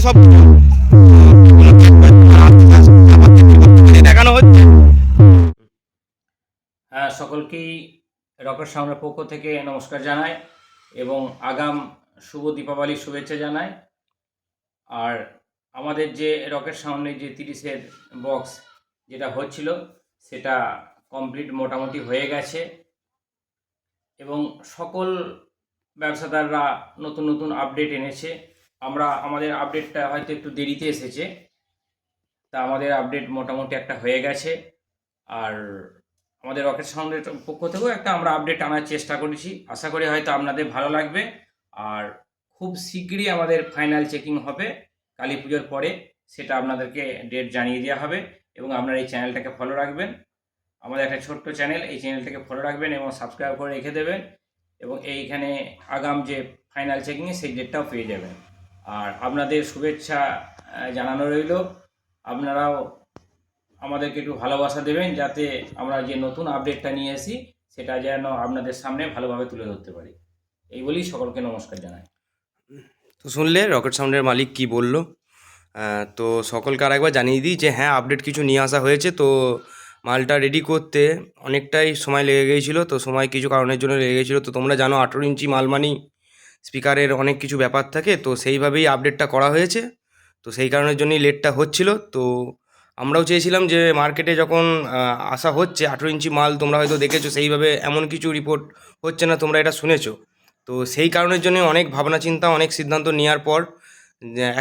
সব। দেখানো হচ্ছে। হ্যাঁ সকলকেই রকেট সাউন্ডের পক্ষ থেকে নমস্কার জানাই এবং আগাম শুভ দীপাবলির শুভেচ্ছা জানাই। আর আমাদের যে রকেট সাউন্ডের যে তিরিশের বক্স যেটা হচ্ছিল, সেটা কমপ্লিট মোটামুটি হয়ে গেছে। এবং সকল ব্যবসাদাররা নতুন নতুন আপডেট এনেছে। আমরা, আমাদের আপডেটটা হয়তো একটু দেরিতে এসেছে। তা আমাদের আপডেট মোটামুটি একটা হয়ে গেছে। আর আমাদের রকেট সাউন্ডের পক্ষ থেকেও একটা আমরা আপডেট আনার চেষ্টা করেছি। আশা করি হয়তো আপনাদের ভালো লাগবে। আর খুব শীঘ্রই আমাদের ফাইনাল চেকিং হবে কালী পুজোর পরে। সেটা আপনাদেরকে ডেট জানিয়ে দেওয়া হবে এবং আপনারা এই চ্যানেলটাকে ফলো রাখবেন। আমাদের একটা ছোট্ট চ্যানেল এই চ্যানেলটাকে ফলো রাখবেন এবং সাবস্ক্রাইব করে রেখে দেবেন। এবং এইখানে আগাম যে ফাইনাল চেকিংয়ে সেই ডেটটাও পেয়ে যাবেন। আর আপনাদের শুভেচ্ছা জানানো রইল। আপনারাও আমাদেরকে একটু ভালোবাসা দেবেন যাতে আমরা যে নতুন আপডেটটা নিয়ে আসি, সেটা যেন আপনাদের সামনে ভালোভাবে তুলে ধরতে পারি। এই বলেই সকলকে নমস্কার জানাই। তো শুনলে রকেট সাউন্ডের মালিক কি বলল? তো সকলকে আর একবার জানিয়ে দিই যে হ্যাঁ আপডেট কিছু নিয়ে আসা হয়েছে। তো মালটা রেডি করতে অনেকটাই সময় লেগে গিয়েছিল তো সময় কিছু কারণের জন্য লেগে গিয়েছিল তো তোমরা জানো আঠেরো ইঞ্চি মালমানি স্পিকারের অনেক কিছু ব্যাপার থাকে, তো সেইভাবেই আপডেটটা করা হয়েছে। তো সেই কারণের জন্যই লেটটা হচ্ছিল। তো আমরাও চেয়েছিলাম যে মার্কেটে যখন আসা হচ্ছে, আঠেরো ইঞ্চি মাল তোমরা হয়তো দেখেছ, সেইভাবে এমন কিছু রিপোর্ট হচ্ছে না, তোমরা এটা শুনেছো। তো সেই কারণের জন্য অনেক ভাবনা চিন্তা অনেক সিদ্ধান্ত নেওয়ার পর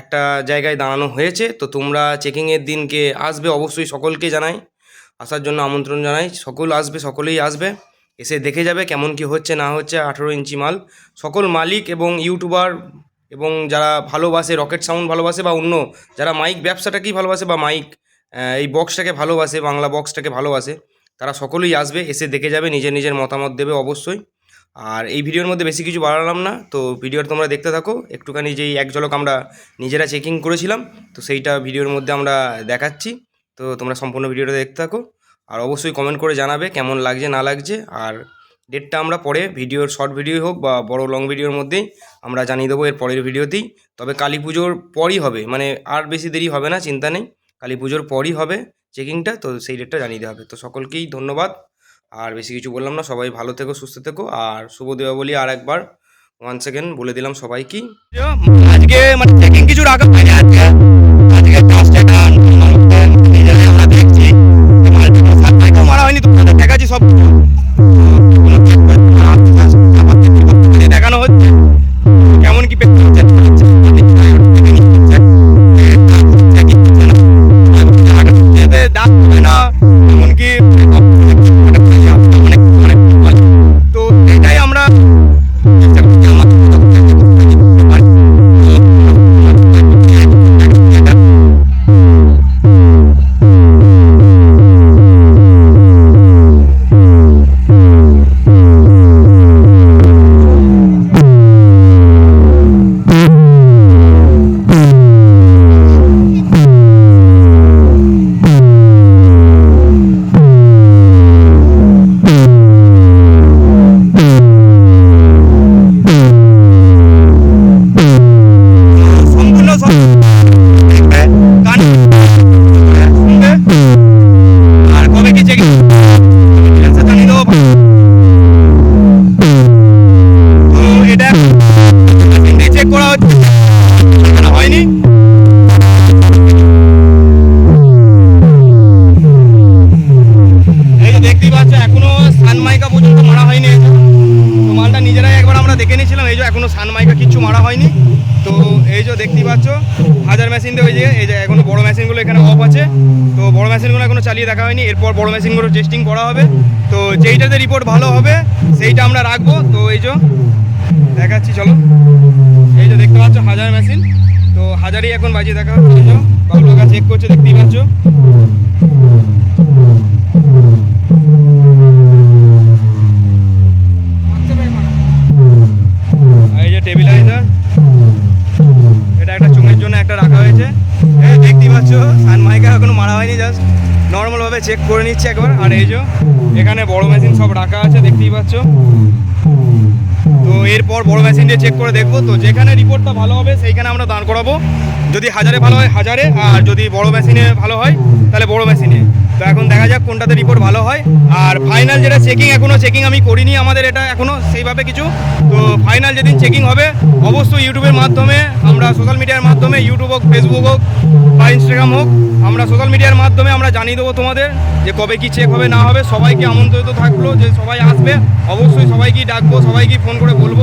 একটা জায়গায় দাঁড়ানো হয়েছে। তো তোমরা চেকিংয়ের দিনকে আসবে, অবশ্যই সকলকে জানাই। আসার জন্য আমন্ত্রণ জানাই। সকল আসবে, সকলেই আসবে। এসে দেখে যাবে কেমন কি হচ্ছে, না হচ্ছে আঠেরো ইঞ্চি মাল। সকল মালিক এবং ইউটিউবার এবং যারা ভালোবাসে, রকেট সাউন্ড ভালোবাসে বা অন্য, যারা মাইক ব্যবসাটাকেই ভালোবাসে বা মাইক এই বক্সটাকে ভালোবাসে, বাংলা বক্সটাকে ভালোবাসে, তারা সকলেই আসবে, এসে দেখে যাবে, নিজের নিজের মতামত দেবে অবশ্যই। আর এই ভিডিওর মধ্যে বেশি কিছু বাড়ালাম না, তো ভিডিওর তোমরা দেখতে থাকো। একটুখানি যেই এক ঝলক আমরা নিজেরা চেকিং করেছিলাম, তো সেইটা ভিডিওর মধ্যে আমরা দেখাচ্ছি। তো তোমরা সম্পূর্ণ ভিডিওটা দেখতে থাকো। আর অবশ্যই কমেন্ট করে জানাবে কেমন লাগছে, না লাগছে। আর ডেটটা আমরা পরে ভিডিওর শর্ট ভিডিও হোক বা বড় লং ভিডিওর মধ্যেই আমরা জানিয়ে দেবো এর পরের ভিডিওতেই তবে কালী পুজোর পরই হবে মানে আর বেশি দেরি হবে না, চিন্তা নেই। কালী পুজোর পরই হবে চেকিংটা তো সেই ডেটটা জানিয়ে দেওয়া হবে। তো সকলকেই ধন্যবাদ। আর বেশি কিছু বললাম না, সবাই ভালো থেকো, সুস্থ থেকো। আর শুভ দীপাবলি আর একবার ওয়ান সেকেন্ড বলে দিলাম সবাইকেই। আজকে মানে চেকিং কিছু রাখা হয়নি? এই যে দেখতেই পাচ্ছ, এখনও সানমাইকা পর্যন্ত মারা হয়নি। তো মালটা নিজেরাই একবার আমরা দেখে নিয়েছিলাম, এই যে এখনও সানমাইকা কিচ্ছু মারা হয়নি। তো এই যে দেখতেই পাচ্ছ, হাজার মেশিন দিয়ে ওই যে, এই যে এখনও বড় মেশিনগুলো এখানে অফ আছে। তো বড় মেশিনগুলো এখনও চালিয়ে দেখা হয়নি, এরপর বড় মেশিনগুলো টেস্টিং করা হবে। তো যেইটাতে রিপোর্ট ভালো হবে, সেইটা আমরা রাখব। তো এই যে, দেখাচ্ছি, চলো। এই যে দেখতে পাচ্ছ, হাজার মেশিন তো হাজারই এখন বাজিয়ে দেখা হচ্ছে এই যে বাবুল কাকা চেক করছে, দেখতেই পাচ্ছ। এই যে টেবিলাইজার এটা। একটা চুঙের জন্য একটা রাখা হয়েছে। এই দেখতেই পাচ্ছ সানমাইকা এখনও মারা হয়নি জাস্ট নর্মালভাবে চেক করে নিচ্ছে একবার। আর এই যে, এখানে বড় মেশিন সব রাখা আছে, দেখতেই পাচ্ছ। তো এরপর বড় মেশিন দিয়ে চেক করে দেখব। তো যেখানে রিপোর্টটা ভালো হবে, সেইখানে আমরা দাঁড় করাবো। যদি হাজারে ভালো হয়, হাজারে। আর যদি বড় মেশিনে ভালো হয়, তাহলে বড় মেশিনে তো এখন দেখা যাক কোনটাতে রিপোর্ট ভালো হয়। আর ফাইনাল যেটা চেকিং এখনও চেকিং আমি করিনি আমাদের এটা এখনও সেইভাবে কিছু। তো ফাইনাল যেদিন চেকিং হবে, অবশ্যই ইউটিউবের মাধ্যমে, আমরা সোশ্যাল মিডিয়ার মাধ্যমে ইউটিউব হোক ফেসবুক হোক, বা ইনস্টাগ্রাম হোক, আমরা সোশ্যাল মিডিয়ার মাধ্যমে আমরা জানিয়ে দেবো তোমাদের যে কবে কি চেক হবে, না হবে। সবাইকে আমন্ত্রিত থাকল যে সবাই আসবে। অবশ্যই সবাইকেই ডাকবো, সবাইকেই ফোন করে বলব।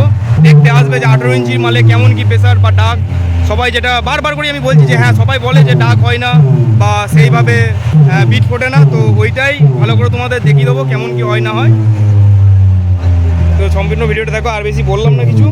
দেখতে আসবে যে আঠেরো ইঞ্চির মালে কেমন কি প্রেসার বা ডাক। সবাই যেটা বারবার করে আমি বলছি যে হ্যাঁ সবাই বলে যে ডাক হয় না বা সেইভাবে বিট ফোটে না। তো ওইটাই ভালো করে তোমাদের দেখিয়ে দেবো কেমন কি হয় না হয়। তো সম্পূর্ণ ভিডিওটা দেখো, আর বেশি বললাম না কিছু।